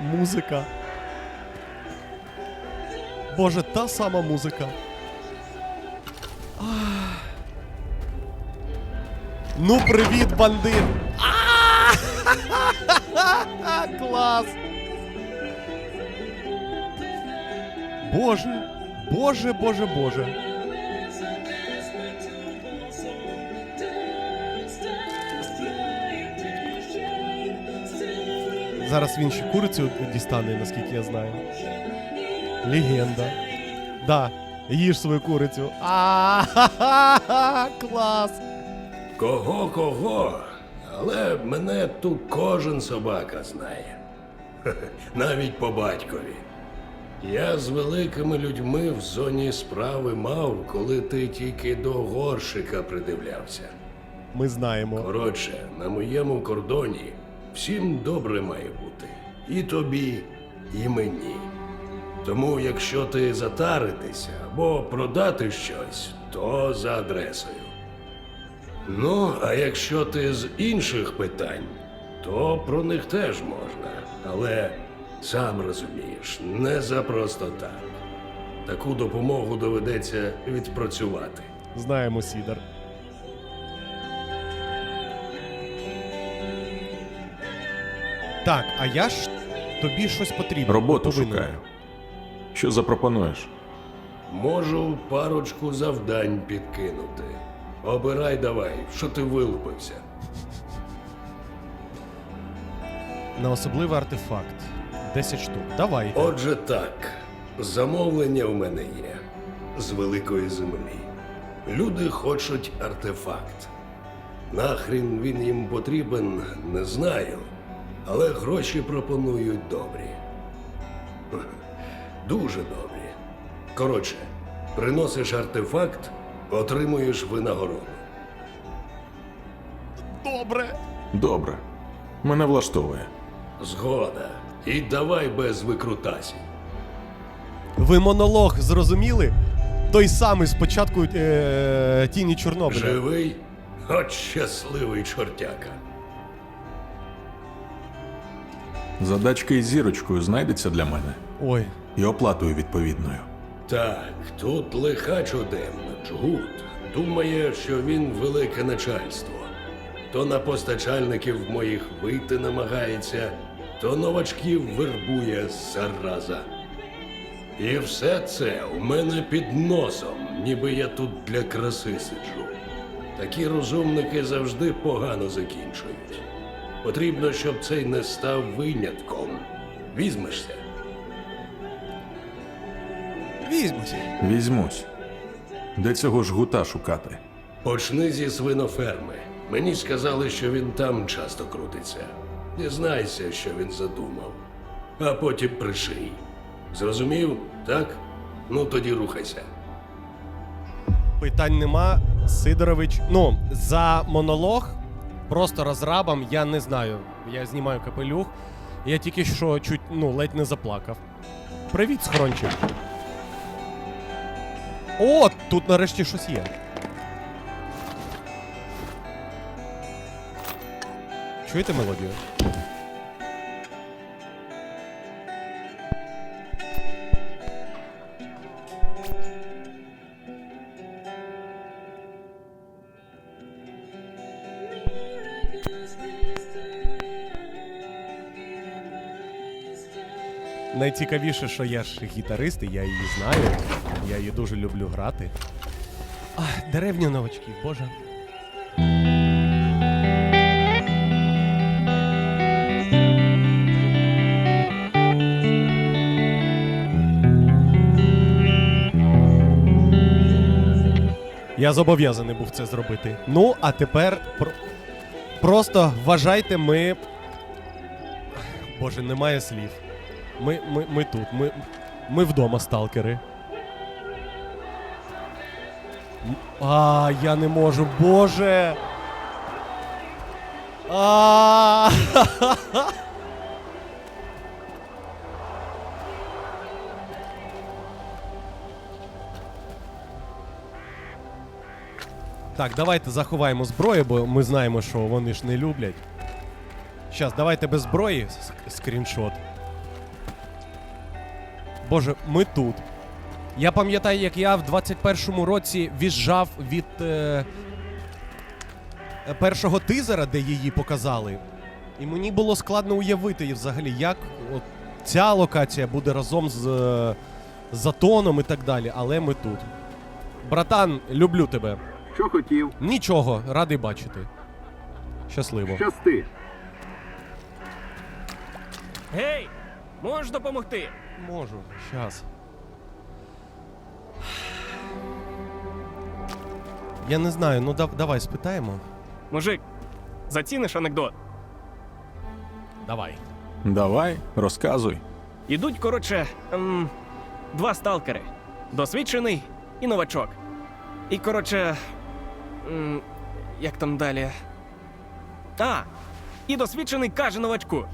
музика. Боже, та сама музика. Ну, привіт, бандит! Клас! Боже, боже, боже, боже. Зараз він ще курицю дістане, наскільки я знаю. Легенда. Да, їж свою курицю. А клас! Кого кого? Але мене тут кожен собака знає. Навіть по батькові. Я з великими людьми в зоні справи мав, коли ти тільки до горшика придивлявся. Ми знаємо. Коротше, на моєму кордоні всім добре має бути. І тобі, і мені. Тому, якщо ти затаритися або продати щось, то за адресою. Ну, а якщо ти з інших питань, то про них теж можна. Але сам розумієш, не за просто так. Таку допомогу доведеться відпрацювати. Знаємо, Сідор. Так, а я ж тобі щось потрібно. Роботу повинен. шукаю. Що запропонуєш? Можу парочку завдань підкинути. Обирай давай, що ти вилупився. На особливий артефакт. 10 штук. Давай. Отже, так, замовлення у мене є з великої землі. Люди хочуть артефакт. Нахрін він їм потрібен, не знаю, але гроші пропонують добрі. Дуже добрі. Коротше, приносиш артефакт, отримуєш винагороду. Добре. Добре. Мене влаштовує. Згода. І давай без викрутасів. Ви монолог зрозуміли? Той самий спочатку е- тіні Чорнобиля. Живий? От щасливий чортяка. Задачка із зірочкою знайдеться для мене Ой, і оплатою відповідною. Так, тут лиха чудемна. Джгут думає, що він велике начальство. То на постачальників моїх вийти намагається, то новачків вербує зараза. І все це у мене під носом, ніби я тут для краси сиджу. Такі розумники завжди погано закінчують. Потрібно, щоб цей не став винятком. Візьмешся. візьмусь. Візьмусь. Де цього жгута шукати? Почни зі свиноферми. Мені сказали, що він там часто крутиться. Дізнайся, що він задумав. А потім приший. Зрозумів? Так? Ну тоді рухайся. Питань нема. Сидорович. Ну, за монолог просто розрабом, я не знаю. Я знімаю капелюх. Я тільки що чуть ну, ледь не заплакав. Привіт, схрончик. О, тут нарешті щось є. Чуєте мелодію? Найцікавіше, що я ж гітарист, і я її знаю. Я її дуже люблю грати. Ах, деревні новачків, боже. Я зобов'язаний був це зробити. Ну, а тепер про... просто вважайте, ми. Боже, немає слів. Ми, ми, ми тут, ми, ми вдома, сталкери. А, я не можу, боже. А. Так, давайте заховаємо зброю, бо ми знаємо, що вони ж не люблять. Щас, давайте без зброї скріншот. Боже, ми тут. Я пам'ятаю, як я в 21-му році в'їжджав від е, е, першого тизера, де її показали. І мені було складно уявити взагалі, як от ця локація буде разом з е, Затоном і так далі, але ми тут. Братан, люблю тебе. Що хотів? Нічого, радий бачити. Щасливо. Щасти. Гей! Можеш допомогти? Можу, щас. Я не знаю, ну дав, давай спитаємо. Мужик, заціниш анекдот. Давай. Давай, розказуй. Ідуть, коротше, ем, два сталкери: досвідчений і новачок. І, коротше. Ем, як там далі? А! І досвідчений каже новачку: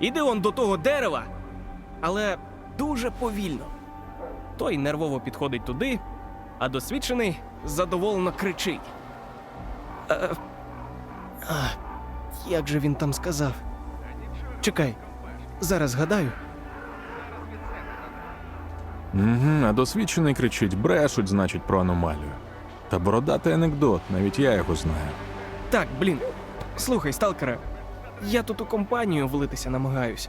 Іди он до того дерева, але дуже повільно. Той нервово підходить туди, а досвідчений задоволено кричить. Е, а, як же він там сказав? Чекай, зараз згадаю. Угу, а досвідчений кричить, брешуть, значить, про аномалію. Та бородатий анекдот, навіть я його знаю. Так, блін. Слухай, сталкере, я тут у компанію влитися намагаюсь,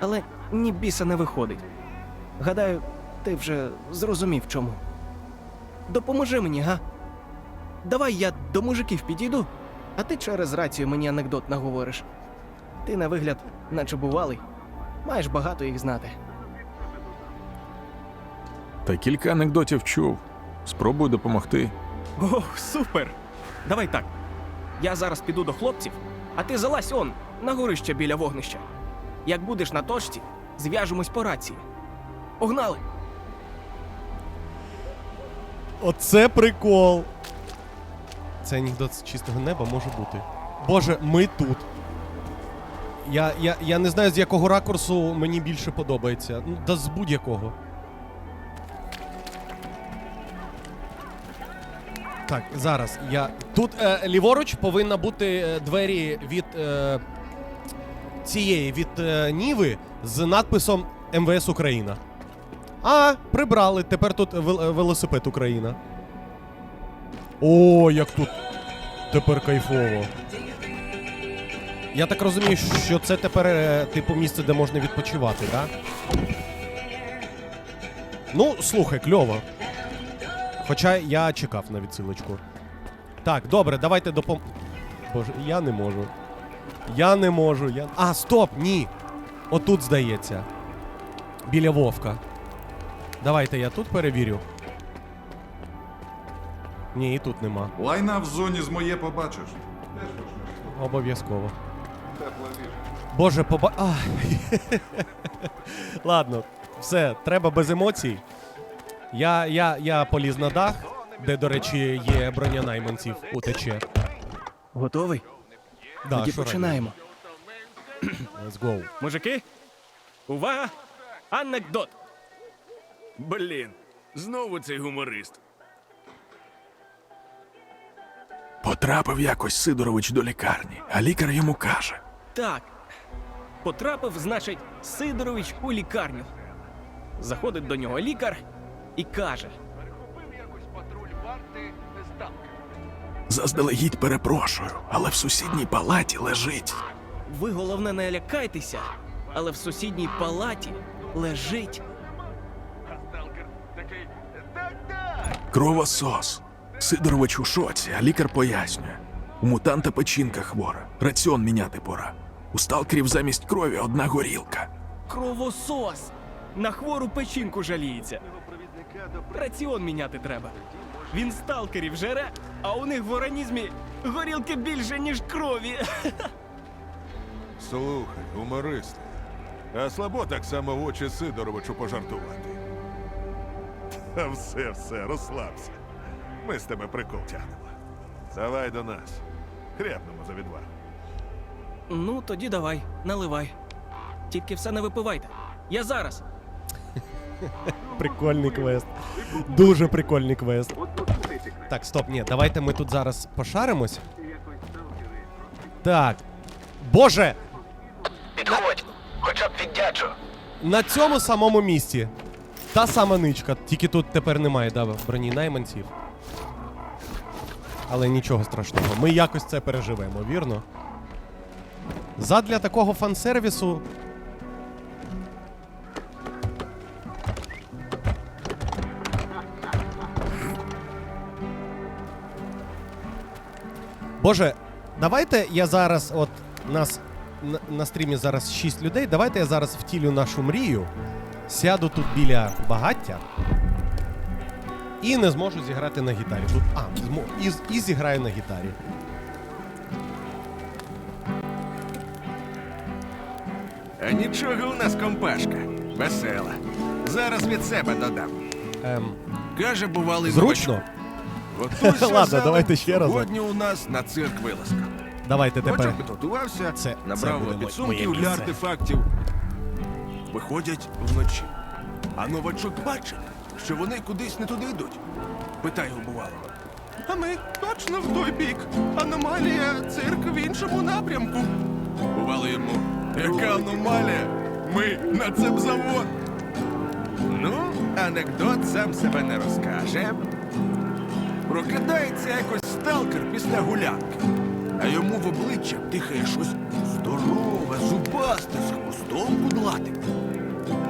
але ні біса не виходить. Гадаю, ти вже зрозумів чому. Допоможи мені, га? Давай я до мужиків підійду, а ти через рацію мені анекдот наговориш. Ти на вигляд, наче бувалий, маєш багато їх знати. Та кілька анекдотів чув. Спробуй допомогти. О, супер! Давай так. Я зараз піду до хлопців, а ти залазь он, на горище біля вогнища. Як будеш на точці, зв'яжемось по рації. Погнали! Оце прикол. Це анекдот з чистого неба може бути. Боже, ми тут. Я, я, я не знаю, з якого ракурсу мені більше подобається. Ну, да з будь-якого. Так, зараз я. Тут е, ліворуч повинна бути е, двері від е, цієї від е, Ніви з надписом МВС Україна. А, прибрали. Тепер тут е, велосипед Україна. О, як тут тепер кайфово. Я так розумію, що це тепер е, типу місце, де можна відпочивати, так? Ну, слухай, кльово. Хоча я чекав на відсилочку. Так, добре, давайте допом. Боже, я не можу. Я не можу. Я... А, стоп! Ні! Отут здається. Біля Вовка. Давайте я тут перевірю. Ні, і тут нема. Лайна в зоні з моє побачиш. Обов'язково. Боже, поба. А. Ладно, все, треба без емоцій. Я, я, я поліз на дах, де, до речі, є броня найманців УТЧ. Готовий? Да, Тоді що починаємо. робити? Let's go. Мужики, увага! Анекдот! Блін, знову цей гуморист. Потрапив якось Сидорович до лікарні, а лікар йому каже: Так. Потрапив, значить, Сидорович у лікарню. Заходить до нього лікар і каже: Заздалегідь перепрошую, але в сусідній палаті лежить. Ви головне не лякайтеся, але в сусідній палаті лежить. Кровосос. Сидорович у шоці, а лікар пояснює. У мутанта печінка хвора. Раціон міняти пора. У сталкерів замість крові одна горілка. Кровосос! На хвору печінку жаліється. Раціон міняти треба. Він сталкерів жере, а у них в організмі горілки більше, ніж крові. Слухай, гумористи. А слабо так само в очі Сидоровичу пожартувати. Все, все, розслабся. Ми з тебе прикол тягнемо. Давай до нас. Хряпнемо за відвагу. Ну, тоді давай, наливай. Тільки все не випивайте. Я зараз. Прикольний квест. Дуже прикольний квест. Так, стоп, ні, давайте ми тут зараз пошаримось. Так. Боже! Підходь, хоча б віддячу. На цьому самому місці. Та сама ничка, тільки тут тепер немає да, броні найманців. Але нічого страшного, ми якось це переживемо, вірно? Задля такого фан-сервісу. Боже, давайте я зараз, от нас на, на стрімі зараз 6 людей. Давайте я зараз втілю нашу мрію, сяду тут біля багаття і не зможу зіграти на гітарі. Тут, а, і, і зіграю на гітарі. А нічого у нас компашка. Весела. Зараз від себе додам. Ем, Каже, бувалий зручно? Готуйся, Ладно, давайте ще разок. Сьогодні у нас на цирк вилазка. Давайте тепер. Новачок підготувався, Це- це набрав моє підсумків для артефактів. Виходять вночі. А новачок бачить, що вони кудись не туди йдуть. Питає у бувалого. А ми точно в той бік. Аномалія, цирк в іншому напрямку. Бувало йому. Яка аномалія? Ми на цепзавод. Ну, анекдот сам себе не розкаже. Прокидається якось сталкер після гулянки, а йому в обличчя дихає щось здорове, зубасте, з хвостом кудлатим.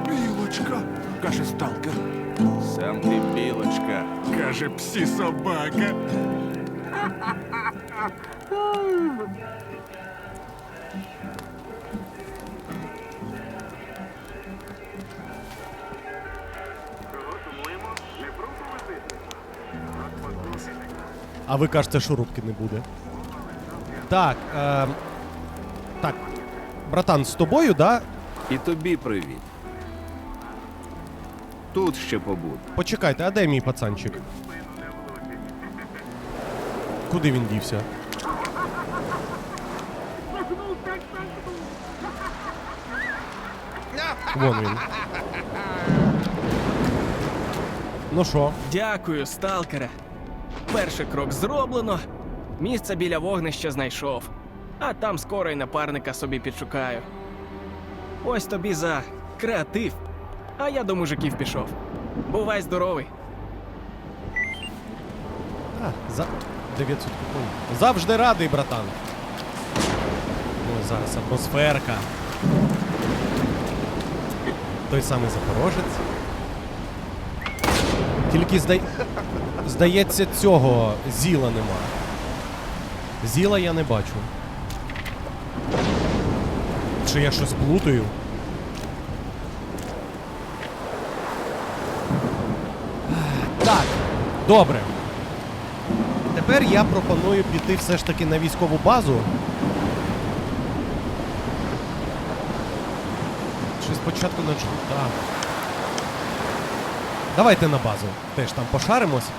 Білочка, каже сталкер. Сам ти білочка, каже псі собака. А ви кажете, що рубки не буде. Так. Ем, так. Братан, з тобою, да? І тобі привіт. Тут ще побуду. Почекайте, а де мій пацанчик? Куди він дівся? Вон він. Ну що? Дякую, сталкере. Перший крок зроблено. Місце біля вогнища знайшов. А там скоро й напарника собі підшукаю. Ось тобі за креатив. А я до мужиків пішов. Бувай здоровий. А, за 900 купонів. Завжди радий, братан. Ну, зараз атмосферка. Той самий запорожець. Тільки здай... здається, цього зіла нема. Зіла я не бачу. Чи я щось плутаю? Так, добре. Тепер я пропоную піти все ж таки на військову базу. Чи спочатку на джгута? Давайте на базу. Теж там пошаримось.